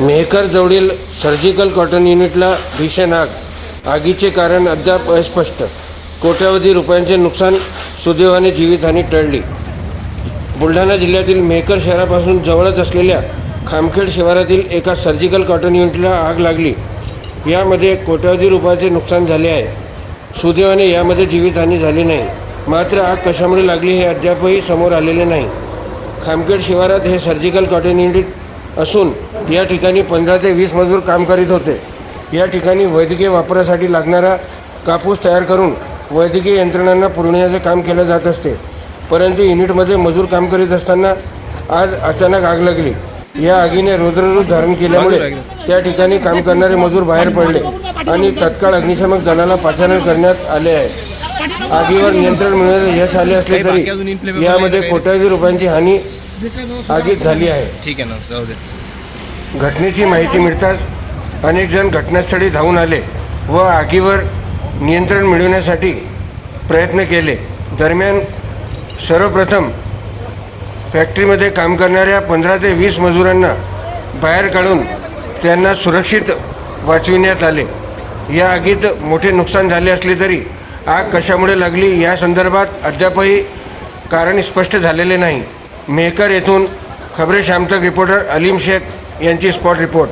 मेहकर जवळील surgical cotton युनिटला भीषण आग. आगीचे कारण अद्याप अस्पष्ट. कोट्यावधी रुपयांचे नुकसान सुदैवाने जीवितहानी टळली. बुलढाणा जिल्ह्यातील मेहकर शहरापासून जवळच असलेल्या खामखेड शिवारातील एका सर्जिकल कॉटन युनिटला आग लागली. यामध्ये कोट्यावधी रुपयाचे नुकसान झाले आहे. सुदैवाने यामध्ये जीवितहानी झाली नाही. मात्र आग कशामुळे लागली हे अद्यापही समोर आलेले नाही. खामखेड शिवारात हे सर्जिकल कॉटन युनिट असून या ठिकाणी पंधरा ते वीस मजूर काम करीत होते. या ठिकाणी वैद्यकीय वापरासाठी लागणारा कापूस तयार करून वैद्यकीय यंत्रणांना पुरवण्याचे काम केले जात असते. परंतु युनिटमध्ये मजूर काम करीत असताना आज अचानक आग लागली. या आगीने रुद्ररूप धारण केल्यामुळे त्या ठिकाणी काम करणारे मजूर बाहेर पडले आणि तत्काळ अग्निशामक दलाला पाचारण करण्यात आले आहे. आगीवर नियंत्रण मिळवण्यात यश आले असले तरी यामध्ये कोट्यावधी रुपयांची हानी आगीत झाली आहे. ठीक आहे ना जाऊ दे. घटनेची माहिती मिळताच अनेक जण घटनास्थळी धावून आले व आगीवर नियंत्रण मिळवण्यासाठी प्रयत्न केले. दरम्यान सर्वप्रथम फॅक्टरीमध्ये काम करणाऱ्या पंधरा ते वीस मजुरांना बाहेर काढून त्यांना सुरक्षित वाचविण्यात आले. या आगीत मोठे नुकसान झाले असले तरी आग कशामुळे लागली या संदर्भात अद्यापही कारण स्पष्ट झालेले नाही. मेहकर येथून खबरे शामतक रिपोर्टर अलीम शेख यांची स्पॉट रिपोर्ट.